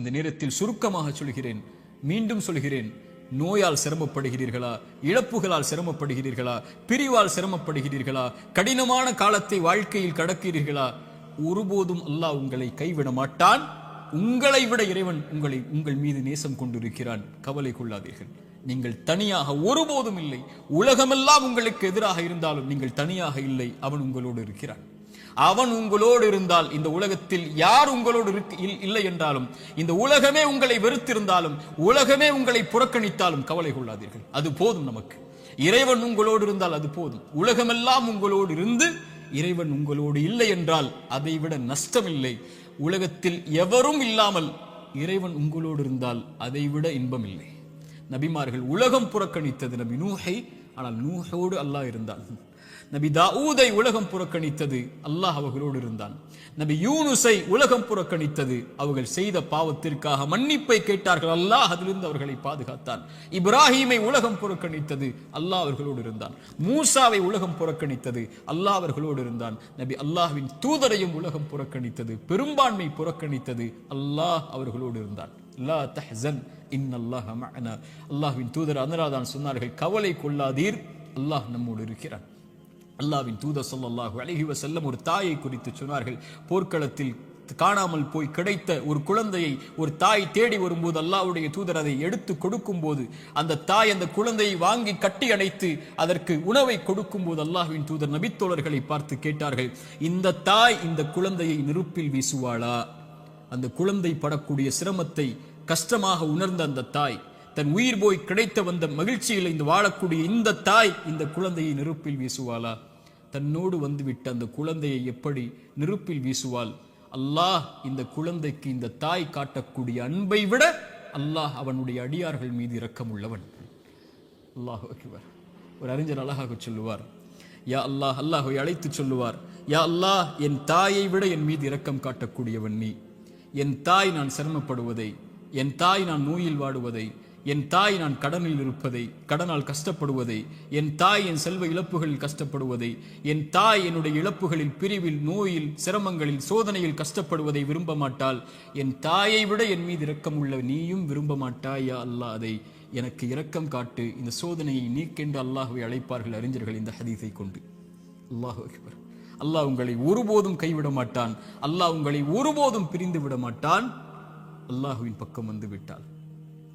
இந்த நேரத்தில் சுருக்கமாக சொல்கிறேன். மீண்டும் சொல்கிறேன். நோயால் சிரமப்படுகிறீர்களா? இழப்புகளால் சிரமப்படுகிறீர்களா? பிரிவால் சிரமப்படுகிறீர்களா? கடினமான காலத்தை வாழ்க்கையில் கடக்கிறீர்களா? ஒருபோதும் அல்லாஹ் உங்களை கைவிட மாட்டான். உங்களை விட இறைவன் உங்களை உங்கள் மீது நேசம் கொண்டிருக்கிறான். கவலை கொள்ளாதீர்கள். நீங்கள் தனியாக ஒருபோதும் இல்லை. உலகமெல்லாம் உங்களுக்கு எதிராக இருந்தாலும் நீங்கள் தனியாக இல்லை. அவன் உங்களோடு இருக்கிறான். அவன் உங்களோடு இருந்தால் இந்த உலகத்தில் யார் உங்களோடு இல்- இல்லை என்றாலும் இந்த உலகமே உங்களை வெறுத்திருந்தாலும் உலகமே உங்களை புறக்கணித்தாலும் கவலை கொள்ளாதீர்கள். அது போதும் நமக்கு. இறைவன் உங்களோடு இருந்தால் அது போதும். உலகமெல்லாம் உங்களோடு இருந்து இறைவன் உங்களோடு இல்லை என்றால் அதைவிட நஷ்டமில்லை. உலகத்தில் எவரும் இல்லாமல் இறைவன் உங்களோடு இருந்தால் அதைவிட இன்பம் இல்லை நபிமார்கள் உலகம் புறக்கணித்தது நபி நூஹை ஆனால் நூஹோடு அல்லாஹ் இருந்தான். நபி தாவூதை உலகம் புறக்கணித்தது. அல்லாஹ் அவர்களோடு இருந்தான். நபி யூனுஸை உலகம் புறக்கணித்தது. அவர்கள் செய்த பாவத்திற்காக மன்னிப்பை கேட்டார்கள். அல்லாஹ் அதிலிருந்து அவர்களை பாதுகாத்தான். இப்ராஹீமை உலகம் புறக்கணித்தது. அல்லாஹ் அவர்களோடு இருந்தான். மூசாவை உலகம் புறக்கணித்தது. அல்லாஹ் அவர்களோடு இருந்தான். நபி அல்லாஹ்வின் தூதரையும் உலகம் புறக்கணித்தது. பெரும்பான்மை புறக்கணித்தது. அல்லாஹ் அவர்களோடு இருந்தான். லா தஹ்சன் இன்னல்லாஹ மஅனா. அல்லாஹ்வின் தூதர் அதனால்தான் சொன்னார்கள் கவலை கொள்ளாதீர். அல்லாஹ் நம்மோடு இருக்கிறான். அல்லாவின் தூதர் சொல்லல்லாஹு அலைஹி செல்லம் ஒரு தாயை குறித்து சொன்னார்கள். போர்க்களத்தில் காணாமல் போய் கிடைத்த ஒரு குழந்தையை ஒரு தாய் தேடி வரும்போது அல்லாவுடைய தூதர் அதை எடுத்து கொடுக்கும்போது அந்த தாய் அந்த குழந்தையை வாங்கி கட்டி அணைத்து அதற்கு உணவை கொடுக்கும்போது அல்லாஹுவின் தூதர் நபித்தோழர்களை பார்த்து கேட்டார்கள் இந்த தாய் இந்த குழந்தையை நெருப்பில் வீசுவாளா? அந்த குழந்தை படக்கூடிய சிரமத்தை கஷ்டமாக உணர்ந்த அந்த தாய் தன் உயிர் போய் கிடைத்த வந்த மகிழ்ச்சியில் இந்த வாழக்கூடிய இந்த தாய் இந்த குழந்தையை நெருப்பில் வீசுவாளா? தன்னோடு வந்துவிட்ட அந்த குழந்தையை எப்படி நெருப்பில் வீசுவாள்? அல்லாஹ் இந்த குழந்தைக்கு இந்த தாய் காட்டக்கூடிய அன்பை விட அல்லாஹ் அவனுடைய அடியார்கள் மீது இரக்கம் உள்ளவன் அல்லாஹ் ஒரு அறிஞர் அழகாக சொல்லுவார் யா அல்லாஹ் அல்லாஹ்வை அழைத்து சொல்லுவார். யா அல்லாஹ் என் தாயை விட என் மீது இரக்கம் காட்டக்கூடியவன் நீ. என் தாய் நான் சிரமப்படுவதை என் தாய் நான் நோயில் வாடுவதை என் தாய் நான் கடனில் இருப்பதை கடனால் கஷ்டப்படுவதை என் தாய் என் செல்வ இழப்புகளில் கஷ்டப்படுவதை என் தாய் என்னுடைய இழப்புகளில் பிரிவில் நோயில் சிரமங்களில் சோதனையில் கஷ்டப்படுவதை விரும்ப மாட்டால் என் தாயை விட என் மீது இரக்கம் உள்ள நீயும் விரும்ப மாட்டாயா அல்லாஹ் அதை எனக்கு இரக்கம் காட்டு. இந்த சோதனையை நீக்கென்று அல்லாஹுவை அழைப்பார்கள் அறிஞர்கள் இந்த ஹதீஸை கொண்டு. அல்லாஹு அக்பர். அல்லாஹ் உங்களை ஒருபோதும் கைவிட மாட்டான். அல்லாஹ் உங்களை ஒருபோதும் பிரிந்து விட மாட்டான். அல்லாஹுவின் பக்கம் வந்து விட்டாள்.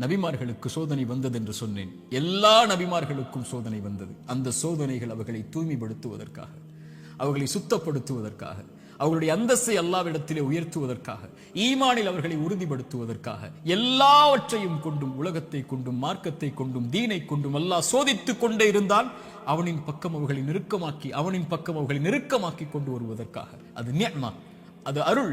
நபிமார்களுக்கு சோதனை வந்தது என்று சொன்னேன். எல்லா நபிமார்களுக்கும் சோதனை வந்தது. அந்த சோதனைகள் அவர்களை தூய்மைப்படுத்துவதற்காக அவர்களை சுத்தப்படுத்துவதற்காக அவர்களுடைய அந்தஸ்தை அல்லாவிடத்திலே உயர்த்துவதற்காக ஈமானில் அவர்களை உறுதிப்படுத்துவதற்காக எல்லாவற்றையும் கொண்டும் உலகத்தை கொண்டும் மார்க்கத்தை கொண்டும் தீனை கொண்டும் அல்லாஹ் சோதித்துக் கொண்டே இருந்தால் அவனின் பக்கம் அவர்களை நெருக்கமாக்கி அவனின் பக்கம் அவர்களை நெருக்கமாக்கி கொண்டு வருவதற்காக. அது நியமா அது அருள்.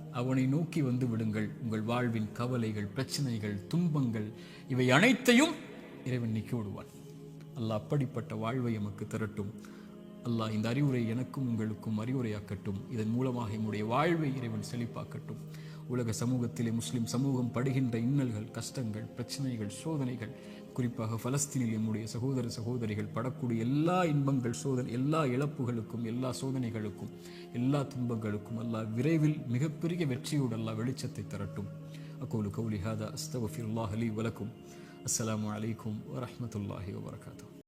அவனை நோக்கி வந்து விடுங்கள். உங்கள் வாழ்வின் கவலைகள் பிரச்சனைகள் துன்பங்கள் இவை அனைத்தையும் இறைவன் நீக்கி விடுவான். அல்லாஹ் அப்படிப்பட்ட வாழ்வை எமக்கு தரட்டும். அல்லாஹ் இந்த அறிவுரை எனக்கும் உங்களுக்கும் அறிவுரையாக்கட்டும். இதன் மூலமாக எம்முடைய வாழ்வை இறைவன் செழிப்பாக்கட்டும். உலக சமூகத்திலே முஸ்லிம் சமூகம் படுகின்ற இன்னல்கள் கஷ்டங்கள் பிரச்சனைகள் சோதனைகள் குறிப்பாக பலஸ்தீனில் நம்முடைய சகோதர சகோதரிகள் படக்கூடிய எல்லா இன்பங்கள் சோதனை எல்லா இழப்புகளுக்கும் எல்லா சோதனைகளுக்கும் எல்லா துன்பங்களுக்கும் அல்லாஹ் விரைவில் மிகப்பெரிய வெற்றியோடு அல்லா வெளிச்சத்தை தரட்டும். அக்கோலு கௌலி ஹாதா அலி வலக்கும். அஸ்லாம் அலைக்கும் வரமத்துல்லாஹி வபரகாத்துஹு.